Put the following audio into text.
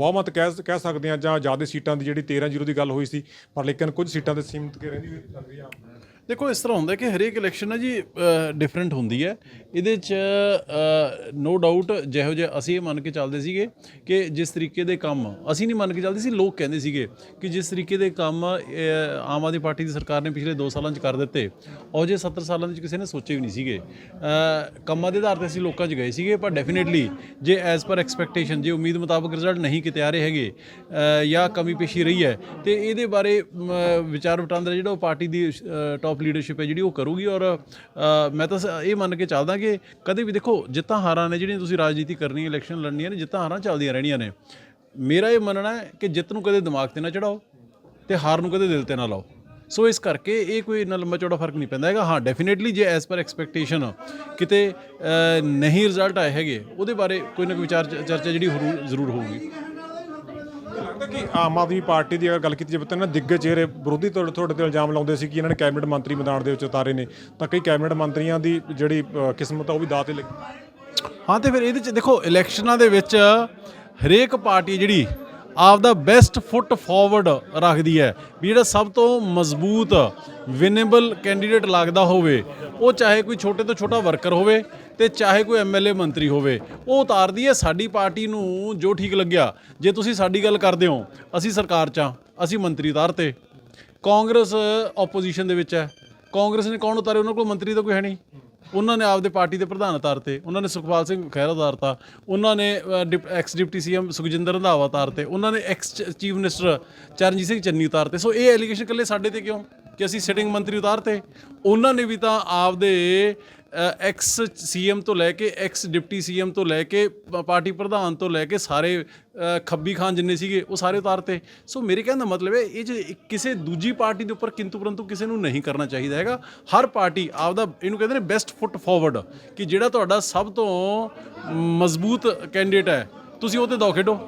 ਬਹੁਮਤ ਕਹਿ ਕਹਿ ਸਕਦੇ ਆ ਜਾਂ ਜ਼ਿਆਦਾ ਸੀਟਾਂ ਦੀ ਜਿਹੜੀ 13 ਜ਼ੀਰੋ ਦੀ ਗੱਲ ਹੋਈ ਸੀ, ਪਰ ਲੇਕਿਨ ਕੁਝ ਸੀਟਾਂ ਤੇ ਸੀਮਿਤ ਕੇ ਰਹਿੰਦੀ ਹੋਈ ਲੱਗ ਰਹੀ ਆ। ਦੇਖੋ, ਇਸ ਤਰ੍ਹਾਂ ਹੁੰਦਾ ਕਿ ਹਰੇਕ ਇਲੈਕਸ਼ਨ ਹੈ ਜੀ ਡਿਫਰੈਂਟ ਹੁੰਦੀ ਹੈ। ਇਹਦੇ ਚ ਨੋ ਡਾਊਟ ਜਿਹੋ ਜਿਹਾ ਅਸੀਂ ਇਹ ਮੰਨ ਕੇ ਚੱਲਦੇ ਸੀਗੇ ਕਿ ਜਿਸ ਤਰੀਕੇ ਦੇ ਕੰਮ, ਅਸੀਂ ਨਹੀਂ ਮੰਨ ਕੇ ਚੱਲਦੇ ਸੀ, ਲੋਕ ਕਹਿੰਦੇ ਸੀਗੇ ਕਿ ਜਿਸ ਤਰੀਕੇ ਦੇ ਕੰਮ ਆਮ ਆਦਮੀ ਪਾਰਟੀ ਦੀ ਸਰਕਾਰ ਨੇ ਪਿਛਲੇ 2 ਸਾਲਾਂ 'ਚ ਕਰ ਦਿੱਤੇ, ਉਹ ਜੇ 70 ਸਾਲਾਂ ਦੇ ਵਿੱਚ ਕਿਸੇ ਨੇ ਸੋਚੇ ਵੀ ਨਹੀਂ ਸੀਗੇ। ਕੰਮਾਂ ਦੇ ਆਧਾਰ ਤੇ ਅਸੀਂ ਲੋਕਾਂ 'ਚ ਗਏ ਸੀਗੇ, ਪਰ ਡੈਫੀਨਿਟਲੀ ਜੇ ਐਜ਼ ਪਰ ਐਕਸਪੈਕਟੇਸ਼ਨ ਜੇ ਉਮੀਦ ਮੁਤਾਬਕ ਰਿਜ਼ਲਟ ਨਹੀਂ ਕਿਤੇ ਆ ਰਹੇ ਹੈਗੇ ਜਾਂ ਕਮੀ ਪੇਸ਼ੀ ਰਹੀ ਹੈ, ਤੇ ਇਹਦੇ ਬਾਰੇ ਵਿਚਾਰ ਵਟਾਂਦਰਾ ਜਿਹੜਾ ਉਹ ਪਾਰਟੀ ਦੀ ਟਾਪ ਲੀਡਰਸ਼ਿਪ ਹੈ ਜਿਹੜੀ ਉਹ ਕਰੂਗੀ ਔਰ ਮੈਂ ਤਾਂ ਸ- ਇਹ ਮੰਨ ਕੇ ਚੱਲਦਾ ਕਿ ਕਦੇ ਵੀ ਦੇਖੋ, ਜਿੱਤਾਂ ਹਾਰਾਂ ਨੇ ਜਿਹੜੀਆਂ ਤੁਸੀਂ ਰਾਜਨੀਤੀ ਕਰਨੀ ਹੈ ਇਲੈਕਸ਼ਨ ਲੜਨੀਆਂ ਨੇ, ਜਿੱਤਾਂ ਹਾਰਾਂ ਚੱਲਦੀਆਂ ਰਹਿਣੀਆਂ ਨੇ। ਮੇਰਾ ਇਹ ਮੰਨਣਾ ਹੈ ਕਿ ਜਿੱਤ ਨੂੰ ਕਦੇ ਦਿਮਾਗ ਤੇ ਨਾ ਚੜਾਓ ਤੇ ਹਾਰ ਨੂੰ ਕਦੇ ਦਿਲ ਤੇ ਨਾ ਲਾਓ। ਸੋ ਇਸ ਕਰਕੇ ਇਹ ਕੋਈ ਇੰਨਾ ਲੰਬਾ ਚੌੜਾ ਫ਼ਰਕ ਨਹੀਂ ਪੈਂਦਾ ਹੈਗਾ। ਹਾਂ definitely J as per expectation ਕਿਤੇ ਨਹੀਂ ਰਿਜ਼ਲਟ ਆਏ ਹੈਗੇ, ਉਹਦੇ ਬਾਰੇ ਕੋਈ ਨਾ ਕੋਈ ਵਿਚਾਰ ਚਰਚਾ ਜਿਹੜੀ ਹੋਰੂ- ਜ਼ਰੂਰ ਹੋਊਗੀ। ਕਿ ਆਮ ਆਦਮੀ ਪਾਰਟੀ ਦੀ ਅਗਰ ਗੱਲ ਕੀਤੀ ਜਾਵੇ ਤਾਂ ਇਹਨਾਂ ਦਿੱਗਜ ਚਿਹਰੇ ਵਿਰੋਧੀ ਤੁਹਾਡੇ ਤੁਹਾਡੇ ਤੇ ਇਲਜ਼ਾਮ ਲਾਉਂਦੇ ਸੀ ਕਿ ਇਹਨਾਂ ਨੇ ਕੈਬਨਿਟ ਮੰਤਰੀ ਮੈਦਾਨ ਦੇ ਵਿੱਚ ਉਤਾਰੇ ਨੇ। ਤਾਂ ਕਈ ਕੈਬਨਿਟ ਮੰਤਰੀਆਂ ਦੀ ਜਿਹੜੀ ਕਿਸਮਤ ਆ, ਉਹ ਵੀ ਦਾਅ ਤੇ ਲੱਗੀ। ਹਾਂ, ਤੇ ਫਿਰ ਇਹਦੇ ਚ ਦੇਖੋ, ਇਲੈਕਸ਼ਨਾਂ ਦੇ ਵਿੱਚ ਹਰੇਕ ਪਾਰਟੀ ਜਿਹੜੀ ਆਪ ਦਾ ਬੈਸਟ ਫੁੱਟ ਫਾਰਵਰਡ ਰੱਖਦੀ ਹੈ ਵੀ ਜਿਹੜਾ ਸਭ ਤੋਂ ਮਜ਼ਬੂਤ ਵਿਨੇਬਲ ਕੈਂਡੀਡੇਟ ਲੱਗਦਾ ਹੋਵੇ, ਉਹ ਚਾਹੇ ਕੋਈ ਛੋਟੇ ਤੋਂ ਛੋਟਾ ਵਰਕਰ ਹੋਵੇ ਤੇ ਚਾਹੇ ਕੋਈ ਐਮਐਲਏ ਮੰਤਰੀ ਹੋਵੇ, ਉਹ ਉਤਾਰਦੀ ਹੈ ਸਾਡੀ ਪਾਰਟੀ ਨੂੰ ਜੋ ਠੀਕ ਲੱਗਿਆ। ਜੇ ਤੁਸੀਂ ਸਾਡੀ ਗੱਲ ਕਰਦੇ ਹੋ, ਅਸੀਂ ਸਰਕਾਰ 'ਚ ਹਾਂ, ਅਸੀਂ ਮੰਤਰੀ ਉਤਾਰਤੇ ਕਾਂਗਰਸ ਆਪੋਜੀਸ਼ਨ ਦੇ ਵਿੱਚ ਹੈ। ਕਾਂਗਰਸ ਨੇ ਕੌਣ ਉਤਾਰੇ ਉਹਨਾਂ ਕੋਲ ਮੰਤਰੀ ਤਾਂ ਕੋਈ ਹੈ ਨਹੀਂ। ਉਹਨਾਂ ਨੇ ਆਪਦੇ ਪਾਰਟੀ ਦੇ ਪ੍ਰਧਾਨ ਉਤਾਰਤੇ, ਉਹਨਾਂ ਨੇ ਸੁਖਪਾਲ ਸਿੰਘ ਖਹਿਰਾ ਉਤਾਰਤਾ, ਉਹਨਾਂ ਨੇ dip- ex deputy CM Sukhjinder Randhawa ਉਤਾਰਤੇ, ਉਹਨਾਂ ਨੇ ex chief minister Charanjit Singh Channi ਉਤਾਰਤੇ। So ਇਹ ਐਲੀਗੇਸ਼ਨ ਇਕੱਲੇ ਸਾਡੇ ਤੇ ਕਿਉਂ? ਕਿ ਅਸੀਂ ਸਿਟਿੰਗ ਮੰਤਰੀ ਉਤਾਰਤੇ। ਉਹਨਾਂ ਨੇ ਵੀ ਤਾਂ ਆਪਦੇ ਐਕਸ ਸੀਐਮ ਤੋਂ ਲੈ ਕੇ ਐਕਸ ਡਿਪਟੀ ਸੀਐਮ ਤੋਂ ਲੈ ਕੇ ਪਾਰਟੀ ਪ੍ਰਧਾਨ ਤੋਂ ਲੈ ਕੇ ਸਾਰੇ ਖੱਬੀ ਖਾਨ ਜਿੰਨੇ ਸੀਗੇ, ਉਹ ਸਾਰੇ ਉਤਾਰਤੇ ਸੋ ਮੇਰੇ ਕਹਿਣ ਦਾ ਮਤਲਬ ਹੈ, ਇਹ ਜੇ ਕਿਸੇ ਦੂਜੀ ਪਾਰਟੀ ਦੇ ਉੱਪਰ ਕਿੰਤੂ ਪਰੰਤੂ ਕਿਸੇ ਨੂੰ ਨਹੀਂ ਕਰਨਾ ਚਾਹੀਦਾ ਹੈਗਾ। ਹਰ ਪਾਰਟੀ ਆਪਦਾ, ਇਹਨੂੰ ਕਹਿੰਦੇ ਨੇ ਬੈਸਟ ਫੁੱਟ ਫਾਰਵਰਡ ਕਿ ਜਿਹੜਾ ਤੁਹਾਡਾ ਸਭ ਤੋਂ ਮਜ਼ਬੂਤ ਕੈਂਡੀਡੇਟ ਹੈ, ਤੁਸੀਂ ਉਹ ਤੇ ਦੋ ਖੇਡੋ।